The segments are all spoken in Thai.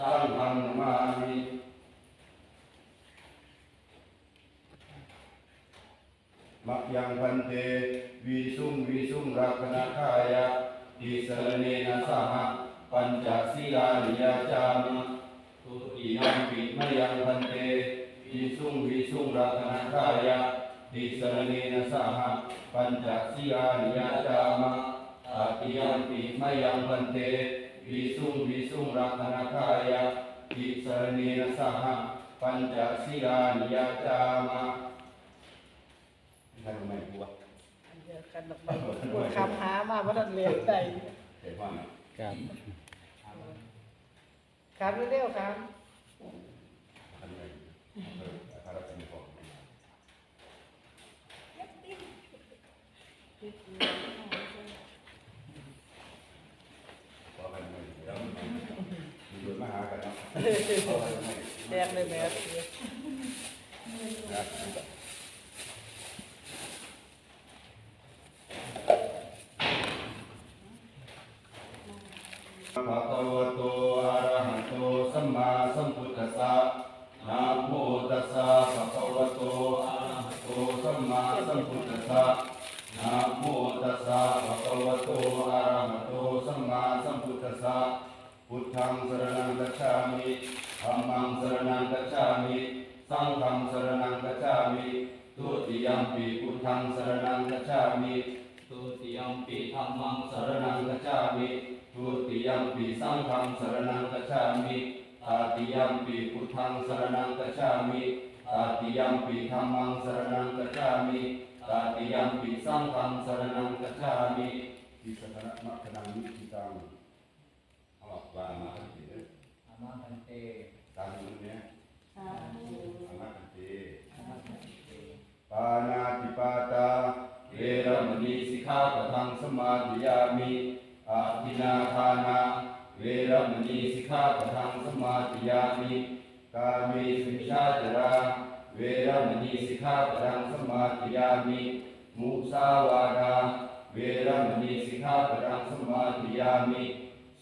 ตาธัมมมมังนัมสสามิสุปฏิปันโนภะคะวะโตสาวกสังฆังมามิมะยังพันเตวิสุงวิสุงรักนาคายะติสรเนนะสหปัญจศีลานิยาจามะทุติยมปิมยังพันเตวิสุงวิสุงรัตนาคายะติสรเนนะสหปัญจสีลานิยาจามะตติยมปิมยังพันเต วิสุงวิสุงรัตนคายะติสรเนนะสหปัญจสีลานิยาจามะท่านไม่กลัวเดียวกันดอกไม้ปวดคำหามาว่าทันเรียนใจเห็นว่าไงครับครับเร็วๆครับท่านไม่เออถ้าเราเป็นของพอกันไม่แล้วมีโดยมาหากันเนาะพอกันไม่ แดงเลยแม่นะภะคะวะโตอะระหะโตสัมมาสัมพุทธัสสะนะโมตัสสะภะคะวะโตอะระหะโตสัมมาสัมพุทธัสสะนะโมตัสสะภะคะวะโตอะ พุทธังสรณังกัจฉามิธัมมังสรณังกัจฉามิ สังฆังสรณังกัจฉามิทุติยัมปีพุทธังสรณังกัจฉามิทุติยัมปิธรรมังสรรณังกัจฉามิทุติยัมปีสังฆังสรณังกัจฉามิตาติยัมปีพุทธังสรณังกัจฉามิตาติยัมปีธัมมังสรณังกัจฉามิตาติยัมปีสังฆังสรณังกัจฉามิทิสตนะมะคนังนิจิตัง เอาวางมาทันทีเลยอาม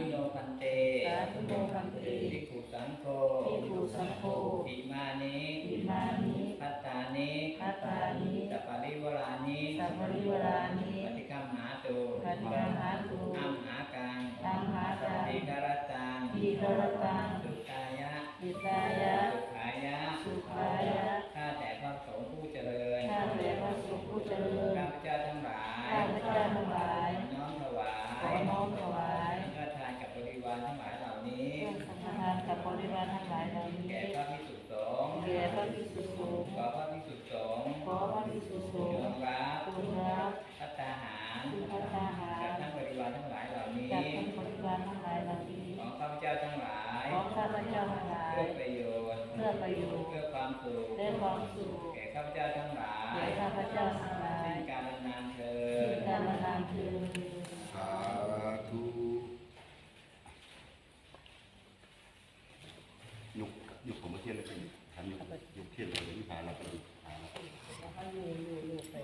ธุโยคันเตสาธุโมคันติภิกขุสังโฆภิกขุสังโฆอิมานิอิมานิพัตตานิพัตตานิสัปปะริวรานิสัพพริวรานิปฏิกรรมหาตุปัจจังหาตุอัมหากังตังหาตังทีกรตังทีกรตังสุขายะปิตายะ อพระภิกษุสจงฆ์งรับคุรับพัตตาหารคุณพระทหาจากรทั้งบริวารทั้งหลายเหล่านี้จากท่านบริวารทั้งหลายเหล่านี้ของข้าพเจ้าทั้งหลายของข้าพเจ้าทั้งหลายเพื่อประโยชน์เพื่อประโยชน์เพื่อความสุขและความสุขแก่ข้าพเจ้าทั้งหลายแก่ข้าพเจ้าทั้งหลายสิ้นการนานเถิที่ดการนานคืนสาธุยุกยุกผมมาเทียนเลยเป็น ทันยุกยุกเทียนเลยที่ผ่าเราไปดูผ่าเราให้อยู่อยู่อยู่ไป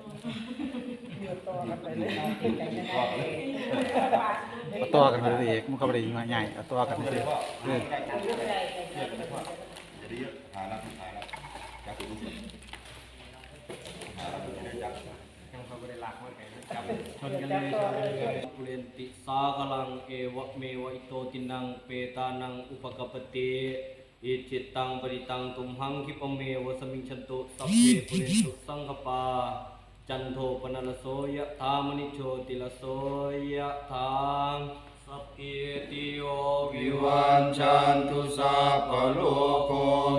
อยู่ต่อกันไปเลยติดใจยังไงเอาตัวกันไปเลยเอกมันก็ไม่ได้มาใหญ่เอาตัวกันเลยเออจะได้ผ่าเราผ่าเราจับถึงที่ผ่าเราได้จับยังเขาไม่ได้ลักมันจับชนกันเลยชนกันเลยปุเรนติสากลังเอวะเมวะอิโตตินังเปตานังอุปกปปติ อิจิตตังปริตังตุมหังคิปะเมวะสมิงชันตุสัพเพปุเรนตุสังคปาจันโทปนลโสยะธามณิโชติลโสยะธา สัพเพติโยวิวิวัวันชันตุสัพพโลกโค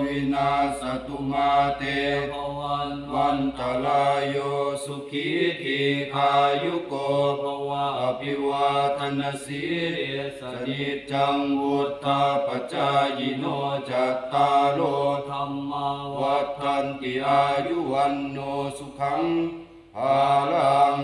วินาสตุมาเตภวันวันตลายโยสุขีทีขายุโกภวะอภิวาทนาสีริสนิจังวุฒาปจายโนจัตตาโลธรรมวัวัฏฏันติอายุวันโนสุขังภาลัง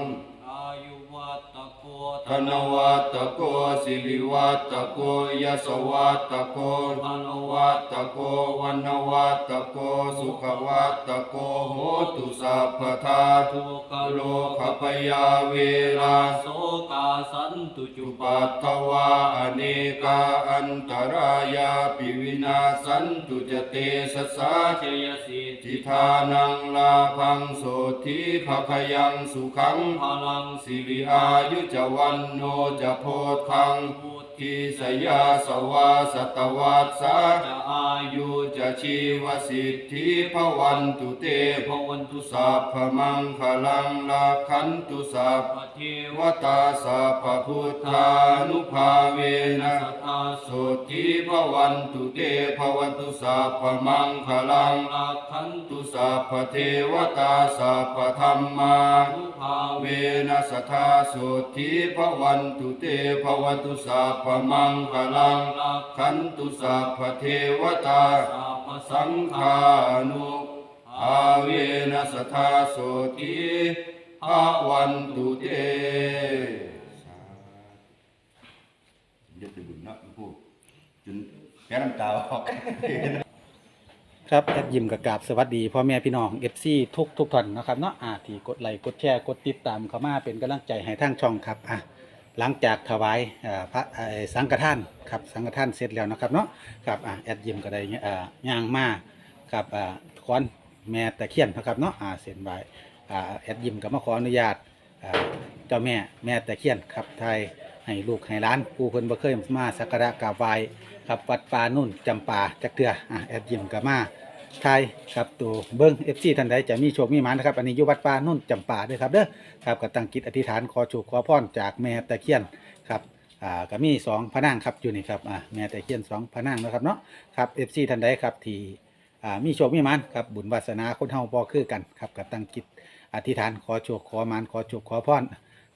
ธนวัตโกสิริวัตโกยสวัตโกธนวัตโกวันวัตโกสุขวัตโกโหตุสัพพทาทุกโลโลกพยาเวลาโสกาสันตุจุปัตถวาอเนกาอันตรายาปิวินาสันตุจเตสสาเชยสิทิทานังลาพังโสธิภคยังสุขังพลังสิริอายุจววันโนจะโพธังพุทิสยาสวาสตวัสสาจะอายุจะชีวสิทธิพวันตุเตภวันตุสัพพมังคลังลาคันตุสัพพเทวตาสัพพพุทธานุภาเวนะสัทธาโสทิพวันตุเตภวันตุสัพพมังคลังลาคันตุสัพพเทวตาสัพพธรรมานุภาเวนะสัทธาโสทิพวันตุเตภวันตุสัพพมังคลังขันตุสัพพเทวตาสัพสังฆานุอาเวนะสัทาโสทิภวันตุเตยึดติบุญนะพูดจนแก้น้ำตาออกครับแอดยิมกับกราบสวัสดีพ่อแม่พี่น้องเอฟซีทุกทุกท่านนะครับเนาะอ่าที่กดไลค์กดแชร์กดติดตามเข้ามาเป็นกำลังใจให้ทางช่องครับอะ หลังจากถวายพระสังฆทานครับสังฆทานเสร็จแล้วนะครับเนาะครับอแอดยิมก็ได้อ่าย่างมาครับขอนแม่ตะเคียนนะครับเนาะเส้นใบอ่าแอดยิมก็มาขออนุญาตเจ้าแม่แม่ตะเคียนครับไทยให้ลูกให้ร้านผู้เพิ่นบ่เคยมาสักการะกราบไหว้ครับวัดป่านุ่นจำปาจักเทืออ่าแอดยิมก็มา ไทยครับตัวเบิ้งเอฟซีท่านใดจะมีโชคมีหมานนะครับ อันนี้อยู่วัดป่านุ่นจำปาด้วยครับเด้อครับก็ตั้งจิตอธิษฐานขอโชคขอพรจากแม่ตะเคียนครับอ่าก็มีสองพระนางครับอยู่นี่ครับอ่าแม่ตะเคียนสองพระนางนะครับเนาะครับเอฟซีท่านใดครับที่อ่ามีโชคมีหมานครับบุญวาสนาคนเฮาบ่คือกันครับก็ตั้งจิตอธิษฐานขอโชคขอหมานขอโชคขอพร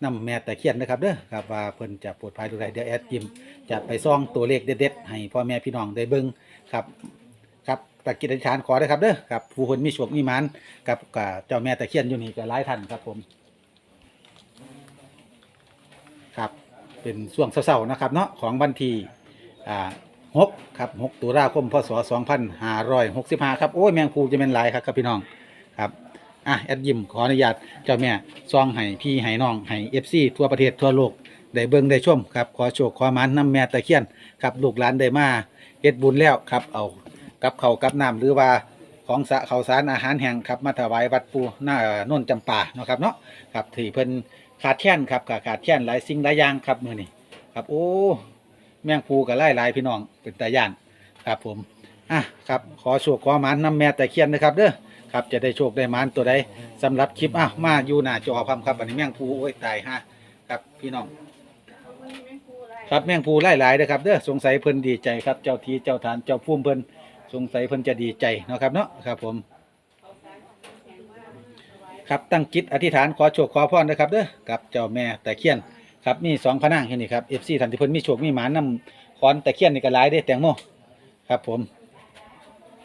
นำแม่ตะเคียนนะครับเด้อครับว่าเพิ่นจะปรดภัยดูแลเดี๋ยวแอดยิมจะไปซ่องตัวเลขเด็ดๆให้พ่อแม่พี่น้องได้เบิ่งครับครับ ตะกิจอธิษฐานขอได้ครับเด้อครับผู้คนมีโชคมีหมานกับกับเจ้าแม่ตะเคียนอยู่นี่ก็หลายท่านครับผม ครับเป็นช่วงเศร้าๆนะครับเนาะของวันที่อ่าหกครับหกตุลาคมพศสองพันห้าร้อยหกสิบห้าครับโอ้ยแมงภูจะเป็นหลายครับครับพี่น้องครับอะแอดยิมขออนุญาตเจ้าแม่ซองให้พี่ให้น้องให้เอฟซีทั่วประเทศทั่วโลกได้เบิ่งได้ชมครับขอโชคขอหมานน้ำแม่ตะเคียนครับลูกหลานได้มาเฮ็ดบุญแล้วครับเอา กับเขาวกับน้ำหรือว่าของสะเขาวสารอาหารแห้งครับมาถวายวัดปูหน้าโนนจำปาเนาะครับเนาะครับที่เพิ่นขาดแคลนครับก็ขาดแคลนหลายสิ่งหลายอย่างครับมื้อนี้ครับโอ้แมงปูก็หลายหลายพี่น้องเป็นตาย่านครับผมอะครับขอโชคขอหมานน้ำแม่ตะเคียนนะครับเด้อครับจะได้โชคได้หมานตัวใดสำหรับคลิปอะมาอยู่หน้าจอพร้อมครับอันนี้แมงปูโอ้ยตายฮะครับพี่น้อง ครับแมงภูหลายๆนะครับเด้อสงสัยเพิ่นดีใจครับเจ้าทีเจ้าฐานเจ้าภูมิเพิ่น สงสัยเพิ่นจะดีใจเนาะครับเนาะครับผม ครับตั้งจิตอธิษฐานขอโชคขอพรนะครับเด้อกับเจ้าแม่ตะเคียนครับมีสองพระนางเห็นนี่ครับเอฟซีท่านที่เพิ่นมีโชคมีหมานนำขอนตะเคียนนี่ก็หลายได้แตงโมครับผม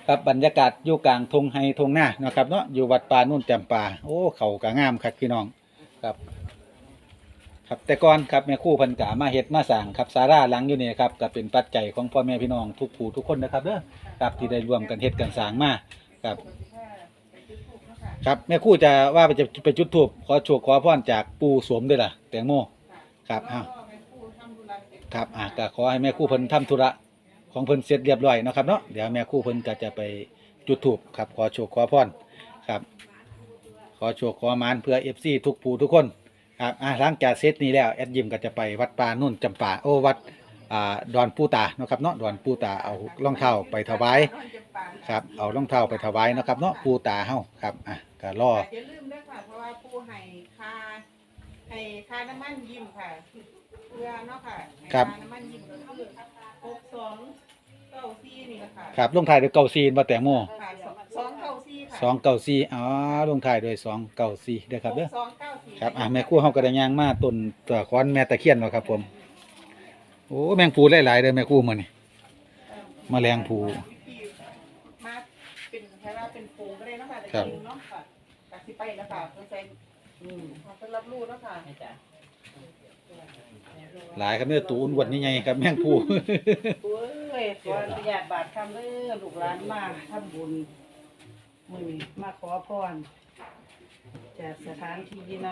ครับบรรยากาศอยู่กลางทงไฮทงหน้าเนาะครับเนาะอยู่วัดป่านุ่นแจำปาโอ้เขากะงามครับพี่น้องครับ ครับแต่ก่อนครับแม่คู่พันกามาเฮ็ดมาสั่งครับสาราหลังอยู่นี่ครับก็เป็นปัจจัยของพ่อแม่พี่น้องทุกผู้ทุกคนนะครับเด้อครับที่ได้ร่วมกันเฮ็ดกันสร้างมาครับ ครับแม่คู่จะว่าไปจะไปจุดธูปขอโชคขอพรจากปู่สวมด้วยล่ะแตงโมครับอ้าวครับอะก็ขอให้แม่คู่เพิ่นทำธุระของเพิ่นเสร็จเรียบร้อยเนาะครับเนาะเดี๋ยวแม่คู่เพิ่นก็จะไปจุดธูปครับขอโชคขอพรครับ ขอโชคขอมานเพื่อ FC ทุกผู้ทุกคน ครับอะหลังจากเซตนี้แล้วแอดยิมก็จะไปวัดป่านุ่นจำปาโอ้วัดอ่าดอนปูตาเนาะครับเนาะดอนปูตาเอารองเท้าไปถวายครับเอารองเท้าไปถวายเนาะครับเนาะปูตาเฮาครับอะก็รออย่าลืมด้วยค่ะเพราะว่าผู้ให้ค่าให้ค่าน้ำมันยิ้มค่ะเพื่อเนาะค่ะให้ครับค่าน้ำมันยิ้มก็คือหกสองเก้าสี่นี่แหละค่ะครับลงท้ายด้วยเก้าซีนบ่แตงโม ค่ะสองเก้าสี่ ค่ะสองเก้าซีอ๋อลงท้ายด้วยสองเก้าซีเด้อครับเด้อ สองเก้าสี่ครับอะแม่ครู่เฮาก็ได้ย่างมาต้นตะคอนแม่ตะเคียนเนาะครับผมโอ้แมงปูหลายๆเด้อแม่ครู่มื้อนี้แมลงภู มาเป็นแค่ว่าเป็นปูก็ได้เนาะค่ะแต่ครับจริงเนาะค่ะตัดสิไปแล้วค่ะเพิ่นใส่อืมเพิ่นรับรู้เนาะค่ะหลายครับเด้อตูนวันนี้ไงครับแมงปูโอ้ยขออนุญาตบาทคำเด้อลูกหลานมาทำบุญ มือนี้มาขอพรจากสถานที่ที่น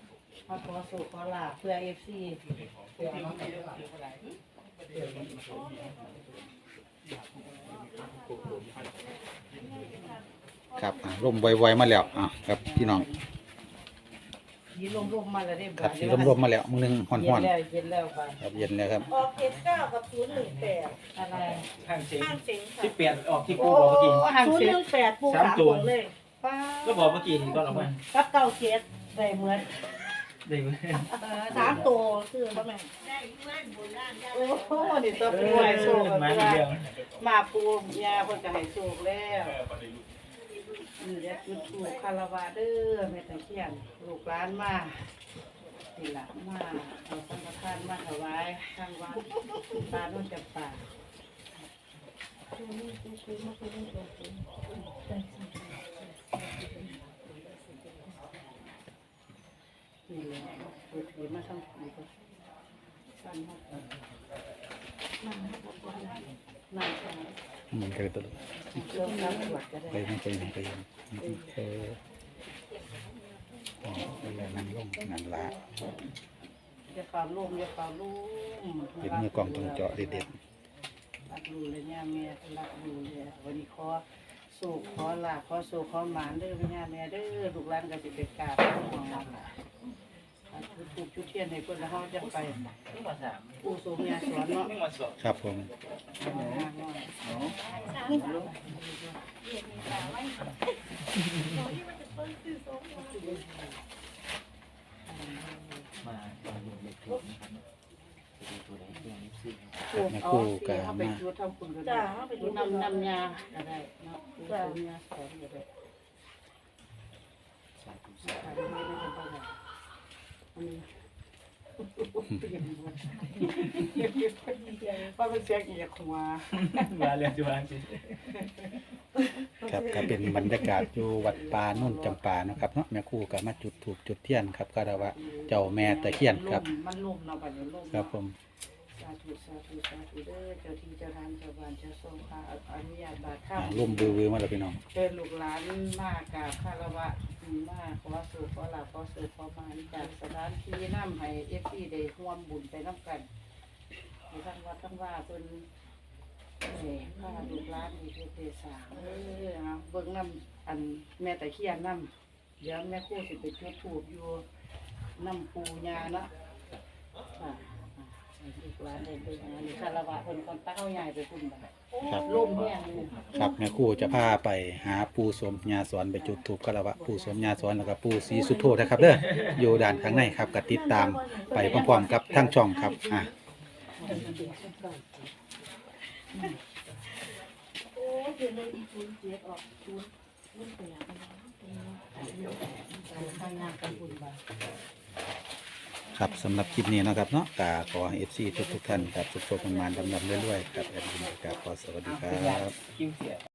ำมาขอสุขขอลาภเพื่อเอฟซีครับอะร่มไวๆมาแล้วอะครับพี่น้อง ยีรวมๆมาแล้วได้ครับสีร่มๆมาแล้วมื้อนึงฮ้เย็อนนแล้วเย็นแล้วค่ะๆครับเย็นแล้วครับออกเจ็ดเก้ากับศูนย์หนึ่งแปดอะไรข้างเสียงห้างเสียงค่ะที่เปลี่ยนออกที่กูบอกเมื่อกี้ ห้างเสียงแปดปูสามสามตัตัววเลยป้าก็บอกเมื่อกี้นี่ก่อนออกมากับเก้าเจ็ดได้เหมือนเด็กสามตัวคือพ่อแม่โอ้โหนี่ตัวปูให้โชคมาอีกเดียวมาปูยาเพิ่นก็ให้โชคแล้ว นี่แหละจุดถูกคาราวะเด้อแม่ตะเคียนลูกหลานมานี่ล่ะมาเอาสังฆทานมาถวายทางวัดตาโน่นจับป่านี่แหละถือมาทำผีก็สั่นมากนั่งนั่งค่ มก็เลยตลกเริ่มทำตรวจก็ได้ไปมันไปมันไปมันเอออ๋อนั่นแหละนั่งลงนั่นละอย่าฝ่าลุ่มอย่าฝ่าลุ่มเห็นมือกล้องตรงเจาะเด็ดรักดูเลยเนี่ยแม่รักดูเลยวันนี้ขอสู่ขอลาขอสู่ขอหมานเด้อพี่ย่าแม่เด้อลูกหลานก็สิไปกราบหมอง จุดทูบจุดเทียนให้เพิ่นแล้วเฮาจะไปนี่มาสามผู้สูงอายุสอนเนาะนี่มาสองๆครับผมมามาดูเด็กถูกนะครับดูตัวไหนตัวนี้สิครับแม่ครู่ก็เอาไปมาจุดทำคุณก็ได้จุดนำนำยาก็ได้เนาะผู้สูงอายุสอนก็ได้ ว่าเป็นเสียงอีกหัวมาเรียนจุฬาสิครับก็เป็นบรรยากาศอยู่วัดป่านุ่นจำปาเนาะครับเนาะแม่ครู่ก็มาจุดถูกจุดเทียนครับก็ได้ว่าเจ้าแม่ตะเคียนครับ มันลุ่มเนาะบัดนี้ลุ่มครับผมสาธุสาธุสาธุเด้อเจ้าที่เจ้าทางเจ้าบ้านเจ้าทรงค่ะอนุญาตบาทข้าอ่าร่มบือวือมาแล้วพี่น้องเป็นลูกหลานมากกราบคารวะ มากขอสู่ขอลาขอสู่ขอมาจากสถานที่น้ำให้เอฟซีได้ร่วมบุญไปน้ำกันให้ทั้งวัดทั้งว่าเพิ่นเอ้ยข้าลูกหลานมีเทศสาเออเอาเบิ่งน้ำอันแม่ตะเคียนน้ำเดี๋ยวแม่ครู่สิไปจุดธูปอยู่น้ำปูญาเนาะค่ะ ห้ลูกหลานได้เบิ่งอันนี้คารวะเพิ่นคนตั้งเอาใหญ่ไปพุ่นบ่ครับร่มแห้งเลยครับแม่ครู่จะพาไปหาปู่สมญาสอนไปจุดถูกคารวะปู่สมญาสอนแล้วก็ปู่ศรีสุโธนะครับเด้ออยู่ด้านข้างในครับก็ติดตามไปพร้อมๆกับทั้งช่องครับอะโอ้ยเดี๋ยวเลยอีศูนย์เจ็ดออกศูนย์ศูนย์แปดทางงานกันบุญบา ครับสำหรับคลิปนี้นะครับเนาะกาขอเอฟซีทุกๆท่านครับสุขๆประมานดำๆเรื่อยๆครับแอดมินกับขอสวัสดีครับกิ้งเสีย